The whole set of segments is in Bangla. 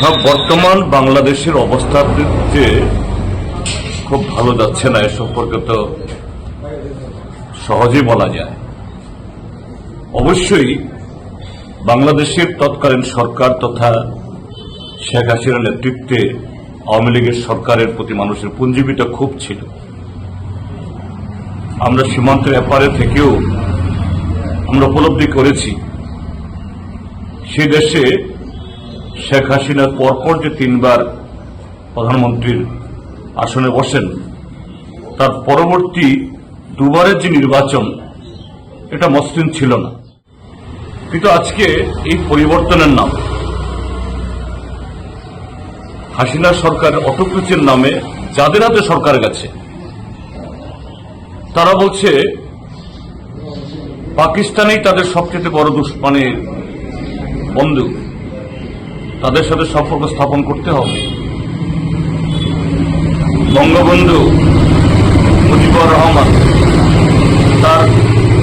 হ্যাঁ, বর্তমান বাংলাদেশের অবস্থা যে খুব ভালো যাচ্ছে না এ সম্পর্কে তো সহজেই বলা যায়। অবশ্যই বাংলাদেশের তৎকালীন সরকার তথা শেখ হাসিনার নেতৃত্বে আওয়ামী লীগের সরকারের প্রতি মানুষের পুঞ্জীবিটা খুব ছিল। আমরা সীমান্তের ব্যাপারে থেকেও আমরা উপলব্ধি করেছি সে দেশে শেখ হাসিনার পরপর যে তিনবার প্রধানমন্ত্রীর আসনে বসেন, তার পরবর্তী দুবারের যে নির্বাচন, এটা মসৃণ ছিল না। কিন্তু আজকে এই পরিবর্তনের নাম, হাসিনা সরকারের অটোক্রেসির নামে যাদের হাতে সরকার গেছে, তারা বলছে, পাকিস্তানেই তাদের সবচেয়ে বড় দুশ্মনে বন্ধু তাদের সাথে সম্পর্ক স্থাপন করতে হবে। বঙ্গবন্ধু মুজিবুর রহমান তার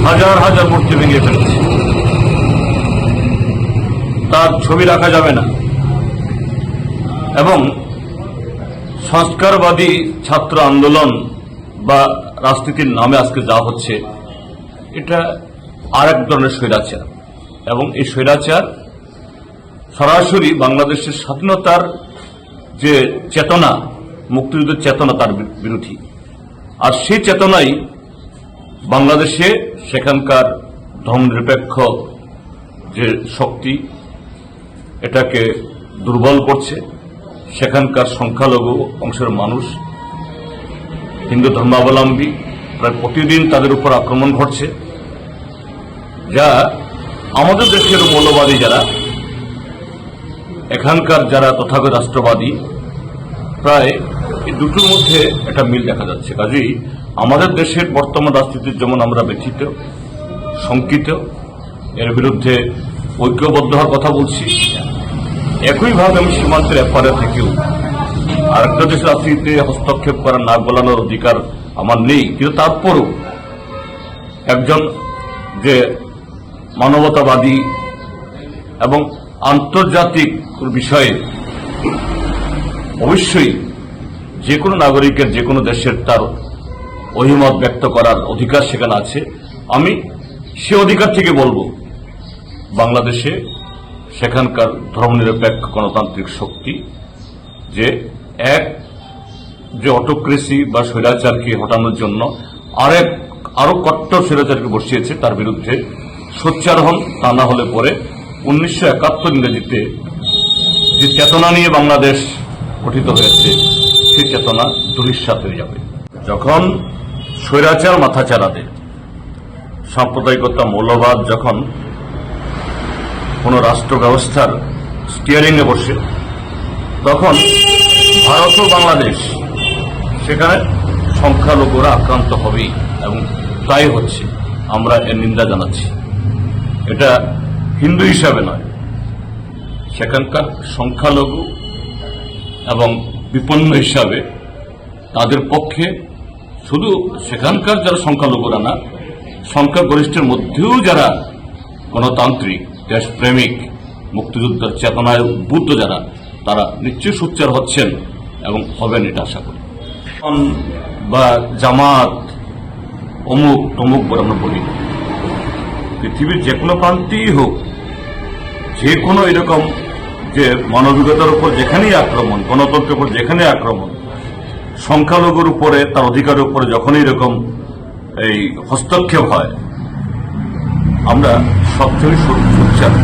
হাজার হাজার মূর্তি ভেঙে ফেলেছে। তার ছবি রাখা যাবে না। এবং সংস্কারবাদী ছাত্র আন্দোলন বা রাজনীতির নামে আজকে যা হচ্ছে, এটা আরেক ধরনের স্বৈরাচার। এবং এই স্বৈরাচার সরাসরি বাংলাদেশের স্বাধীনতার যে চেতনা, মুক্তিযুদ্ধের চেতনা তার বিরোধী। আর সেই চেতনাই বাংলাদেশে সেখানকার ধর্মনিরপেক্ষ যে শক্তি, এটাকে দুর্বল করছে। সেখানকার সংখ্যালঘু অংশের মানুষ, হিন্দু ধর্মাবলম্বী, প্রায় প্রতিদিন তাদের উপর আক্রমণ ঘটছে। যা আমাদের দেশের মৌলবাদী যারা এখানকার যারা তথাগত রাষ্ট্রবাদী, প্রায় এই দুটোর মধ্যে একটা মিল দেখা যাচ্ছে। কাজেই আমাদের দেশের বর্তমান রাজনীতির যেমন আমরা ব্যথিত, শঙ্কিত, এর বিরুদ্ধে ঐক্যবদ্ধ হওয়ার কথা বলছি, একইভাবে আমি সীমান্তের এপারে থেকেও আরেকটা দেশের রাজনীতিতে হস্তক্ষেপ করার নাক গলানোর অধিকার আমার নেই, কিন্তু তারপরও একজন যে মানবতাবাদী এবং আন্তর্জাতিক বিষয়ে অবশ্যই যে কোনো নাগরিকের, যে কোনো দেশের তার অভিমত ব্যক্ত করার অধিকার সেখানে আছে। আমি সে অধিকার থেকে বলব, বাংলাদেশে সেখানকার ধর্মনিরপেক্ষ গণতান্ত্রিক শক্তি যে এক, যে অটোক্রেসি বা স্বৈরাচারকে হটানোর জন্য আরেক, আরও কট্টর স্বৈরাচারকে বসিয়েছে, তার বিরুদ্ধে সোচ্চার হন, তা না হলে পরে উনিশশো একাত্তর ইংরেজিতে যে চেতনা নিয়ে বাংলাদেশ গঠিত হয়েছে সেই চেতনা দুরিশ্বাত হয়ে যাবে। যখন স্বৈরাচার মাথাচাড়াদের সাম্প্রদায়িকতা মৌলবাদ যখন কোন রাষ্ট্র ব্যবস্থার স্টিয়ারিং এ বসে, তখন ভারত ও বাংলাদেশ সেখানে সংখ্যালঘুরা আক্রান্ত হবেই এবং তাই হচ্ছে আমরা এর নিন্দা জানাচ্ছি। এটা হিন্দু হিসাবে নয়। সেখানকার সংখ্যালঘু এবং বিপন্ন হিসাবে তাদের পক্ষে শুধু সেখানকার যারা সংখ্যালঘুরা না, সংখ্যাগরিষ্ঠের মধ্যেও যারা গণতান্ত্রিক, দেশপ্রেমিক, মুক্তিযুদ্ধের চেতনায় উদ্বুদ্ধ যারা, তারা নিশ্চয়ই সোচ্চার হচ্ছেন এবং হবেন এটা আশা করি। বা জামাত, অমুক তমুক বলে আমরা বলি পৃথিবীর যে কোনো প্রান্তেই হোক যে কোনো এরকম যে মানবিকতার উপর যেখানেই আক্রমণ, গণতন্ত্রের উপর যেখানে আক্রমণ, সংখ্যালঘুর উপরে, তার অধিকারের উপরে যখনই এরকম এই হস্তক্ষেপ হয়, আমরা সবচেয়ে সোচ্চার